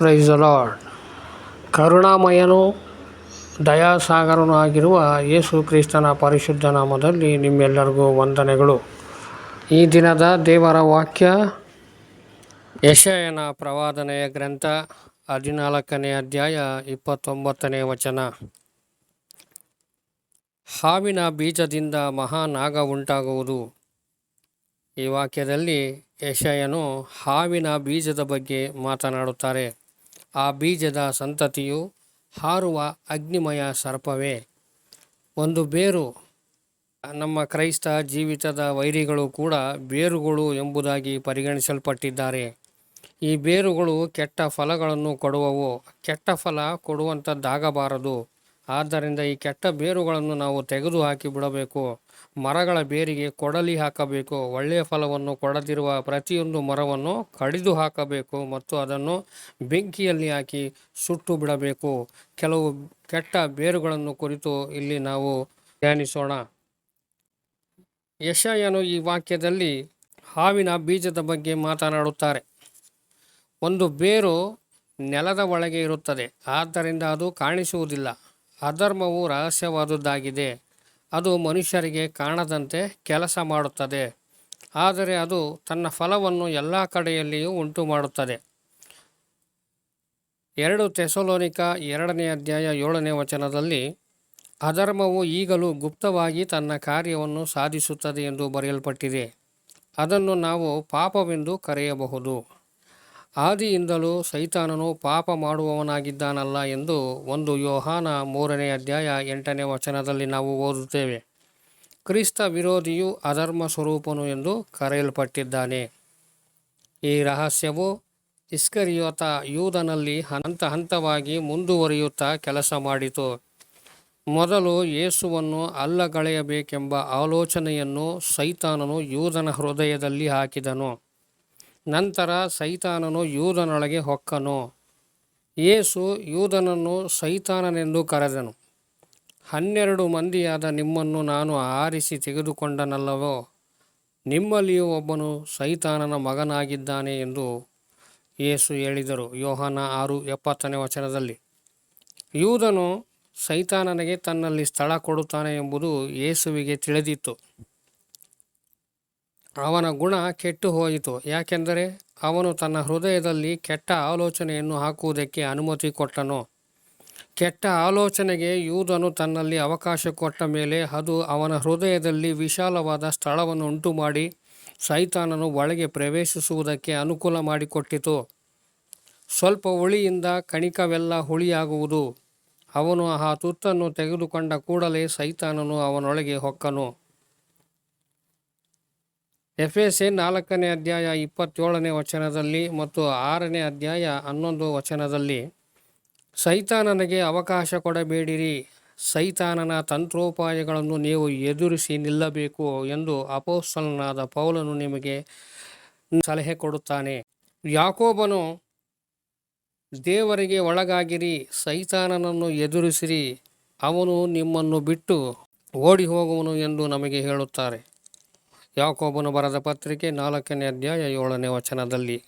Price lord ಕರುಣಾಮಯನು, ದಯಾಸಾಗರನೂ ಆಗಿರುವ ಯೇಸು ಕ್ರಿಸ್ತನ ಪರಿಶುದ್ಧ ನಾಮದಲ್ಲಿ ನಿಮ್ಮೆಲ್ಲರಿಗೂ ವಂದನೆಗಳು. ಈ ದಿನದ ದೇವರ ವಾಕ್ಯ, ಯಶಯನ ಪ್ರವಾದನೆಯ ಗ್ರಂಥ, ಹದಿನಾಲ್ಕನೇ ಅಧ್ಯಾಯ, ಇಪ್ಪತ್ತೊಂಬತ್ತನೇ ವಚನ. ಹಾವಿನ ಬೀಜದಿಂದ ಮಹಾನಾಗ ಉಂಟಾಗುವುದು. ಈ ವಾಕ್ಯದಲ್ಲಿ ಯಶಯನು ಹಾವಿನ ಬೀಜದ ಬಗ್ಗೆ ಮಾತನಾಡುತ್ತಾರೆ. ಆ ಬೀಜದ ಸಂತತಿಯು ಹಾರುವ ಅಗ್ನಿಮಯ ಸರ್ಪವೇ. ಒಂದು ಬೇರು ನಮ್ಮ ಕ್ರೈಸ್ತ ಜೀವಿತದ ವೈರಿಗಳು ಕೂಡ ಬೇರುಗಳು ಎಂಬುದಾಗಿ ಪರಿಗಣಿಸಲ್ಪಟ್ಟಿದ್ದಾರೆ. ಈ ಬೇರುಗಳು ಕೆಟ್ಟ ಫಲಗಳನ್ನು ಕೊಡುವವು. ಕೆಟ್ಟ ಫಲ ಕೊಡುವಂಥದ್ದಾಗಬಾರದು ಆದ್ದರಿಂದ ಈ ಕೆಟ್ಟ ಬೇರುಗಳನ್ನು ನಾವು ತೆಗೆದು ಹಾಕಿ ಬಿಡಬೇಕು. ಮರಗಳ ಬೇರಿಗೆ ಕೊಡಲಿ ಹಾಕಬೇಕು. ಒಳ್ಳೆಯ ಫಲವನ್ನು ಕೊಡದಿರುವ ಪ್ರತಿಯೊಂದು ಮರವನ್ನು ಕಡಿದು ಹಾಕಬೇಕು ಮತ್ತು ಅದನ್ನು ಬೆಂಕಿಯಲ್ಲಿ ಹಾಕಿ ಸುಟ್ಟು ಬಿಡಬೇಕು. ಕೆಲವು ಕೆಟ್ಟ ಬೇರುಗಳನ್ನು ಕುರಿತು ಇಲ್ಲಿ ನಾವು ಧ್ಯಾನಿಸೋಣ. ಯಶಯನು ಈ ವಾಕ್ಯದಲ್ಲಿ ಹಾವಿನ ಬೀಜದ ಬಗ್ಗೆ ಮಾತನಾಡುತ್ತಾರೆ. ಒಂದು ಬೇರು ನೆಲದ ಒಳಗೆ ಇರುತ್ತದೆ, ಆದ್ದರಿಂದ ಅದು ಕಾಣಿಸುವುದಿಲ್ಲ. ಅಧರ್ಮವು ರಹಸ್ಯವಾದುದಾಗಿದೆ. ಅದು ಮನುಷ್ಯರಿಗೆ ಕಾಣದಂತೆ ಕೆಲಸ ಮಾಡುತ್ತದೆ. ಆದರೆ ಅದು ತನ್ನ ಫಲವನ್ನು ಎಲ್ಲ ಕಡೆಯಲ್ಲಿಯೂ ಉಂಟು ಮಾಡುತ್ತದೆ ಎರಡು ತೆಸೊಲೋನಿಕ ಎರಡನೇ ಅಧ್ಯಾಯ ಏಳನೇ ವಚನದಲ್ಲಿ, ಅಧರ್ಮವು ಈಗಲೂ ಗುಪ್ತವಾಗಿ ತನ್ನ ಕಾರ್ಯವನ್ನು ಸಾಧಿಸುತ್ತದೆ ಎಂದು ಬರೆಯಲ್ಪಟ್ಟಿದೆ. ಅದನ್ನು ನಾವು ಪಾಪವೆಂದು ಕರೆಯಬಹುದು. ಆದಿಯಿಂದಲೂ ಸೈತಾನನು ಪಾಪ ಮಾಡುವವನಾಗಿದ್ದಾನಲ್ಲ ಎಂದು ಒಂದು ಯೋಹಾನ ಮೂರನೇ ಅಧ್ಯಾಯ ಎಂಟನೇ ವಚನದಲ್ಲಿ ನಾವು ಓದುತ್ತೇವೆ. ಕ್ರಿಸ್ತ ವಿರೋಧಿಯು ಅಧರ್ಮ ಸ್ವರೂಪನು ಎಂದು ಕರೆಯಲ್ಪಟ್ಟಿದ್ದಾನೆ. ಈ ರಹಸ್ಯವು ಇಸ್ಕರಿಯೋತ ಯೂದನಲ್ಲಿ ಹಂತ ಹಂತವಾಗಿ ಮುಂದುವರಿಯುತ್ತಾ ಕೆಲಸ ಮಾಡಿತು. ಮೊದಲು ಯೇಸುವನ್ನು ಅಲ್ಲಗಳೆಯಬೇಕೆಂಬ ಆಲೋಚನೆಯನ್ನು ಸೈತಾನನು ಯೂದನ ಹೃದಯದಲ್ಲಿ ಹಾಕಿದನು. ನಂತರ ಸೈತಾನನು ಯೂದನೊಳಗೆ ಹೊಕ್ಕನು. ಯೇಸು ಯೂದನನ್ನು ಸೈತಾನನೆಂದು ಕರೆದನು. ಹನ್ನೆರಡು ಮಂದಿಯಾದ ನಿಮ್ಮನ್ನು ನಾನು ಆರಿಸಿ ತೆಗೆದುಕೊಂಡನಲ್ಲವೋ, ನಿಮ್ಮಲ್ಲಿಯೂ ಒಬ್ಬನು ಸೈತಾನನ ಮಗನಾಗಿದ್ದಾನೆ ಎಂದು ಯೇಸು ಹೇಳಿದರು. ಯೋಹಾನ ಆರು ಎಪ್ಪತ್ತನೇ ವಚನದಲ್ಲಿ. ಯೂದನು ಸೈತಾನನಿಗೆ ತನ್ನಲ್ಲಿ ಸ್ಥಳ ಕೊಡುತ್ತಾನೆ ಎಂಬುದು ಯೇಸುವಿಗೆ ತಿಳಿದಿತ್ತು. ಅವನ ಗುಣ ಕೆಟ್ಟು ಹೋಯಿತು. ಯಾಕೆಂದರೆ ಅವನು ತನ್ನ ಹೃದಯದಲ್ಲಿ ಕೆಟ್ಟ ಆಲೋಚನೆಯನ್ನು ಹಾಕುವುದಕ್ಕೆ ಅನುಮತಿ ಕೊಟ್ಟನು. ಕೆಟ್ಟ ಆಲೋಚನೆಗೆ ಯೂದನು ತನ್ನಲ್ಲಿ ಅವಕಾಶ ಕೊಟ್ಟ ಮೇಲೆ ಅದು ಅವನ ಹೃದಯದಲ್ಲಿ ವಿಶಾಲವಾದ ಸ್ಥಳವನ್ನು ಉಂಟು ಮಾಡಿ ಸೈತಾನನು ಒಳಗೆ ಪ್ರವೇಶಿಸುವುದಕ್ಕೆ ಅನುಕೂಲ ಮಾಡಿಕೊಟ್ಟಿತು. ಸ್ವಲ್ಪ ಹುಳಿಯಿಂದ ಕಣಿಕವೆಲ್ಲ ಹುಳಿಯಾಗುವುದು. ಅವನು ಆ ತುತ್ತನ್ನು ತೆಗೆದುಕೊಂಡ ಕೂಡಲೇ ಸೈತಾನನು ಅವನೊಳಗೆ ಹೊಕ್ಕನು. ಎಫ್ ಎಸ್ ಎ ನಾಲ್ಕನೇ ಅಧ್ಯಾಯ ಇಪ್ಪತ್ತೇಳನೇ ವಚನದಲ್ಲಿ ಮತ್ತು ಆರನೇ ಅಧ್ಯಾಯ ಹನ್ನೊಂದು ವಚನದಲ್ಲಿ ಸೈತಾನನಿಗೆ ಅವಕಾಶ ಕೊಡಬೇಡಿರಿ. ಸೈತಾನನ ತಂತ್ರೋಪಾಯಗಳನ್ನು ನೀವು ಎದುರಿಸಿ ನಿಲ್ಲಬೇಕು ಎಂದು ಅಪೋಸ್ತಲನಾದ ಪೌಲನು ನಿಮಗೆ ಸಲಹೆ ಕೊಡುತ್ತಾನೆ. ಯಾಕೋಬನು, ದೇವರಿಗೆ ಒಳಗಾಗಿರಿ, ಸೈತಾನನನ್ನು ಎದುರಿಸಿರಿ. ಅವನು ನಿಮ್ಮನ್ನು ಬಿಟ್ಟು ಓಡಿ ಹೋಗುವನು ಎಂದು ನಮಗೆ ಹೇಳುತ್ತಾರೆ. ಯಾಕೋಬನು ಬರೆದ ಪತ್ರಿಕೆ ನಾಲ್ಕನೇ ಅಧ್ಯಾಯ ಏಳನೇ ವಚನದಲ್ಲಿ.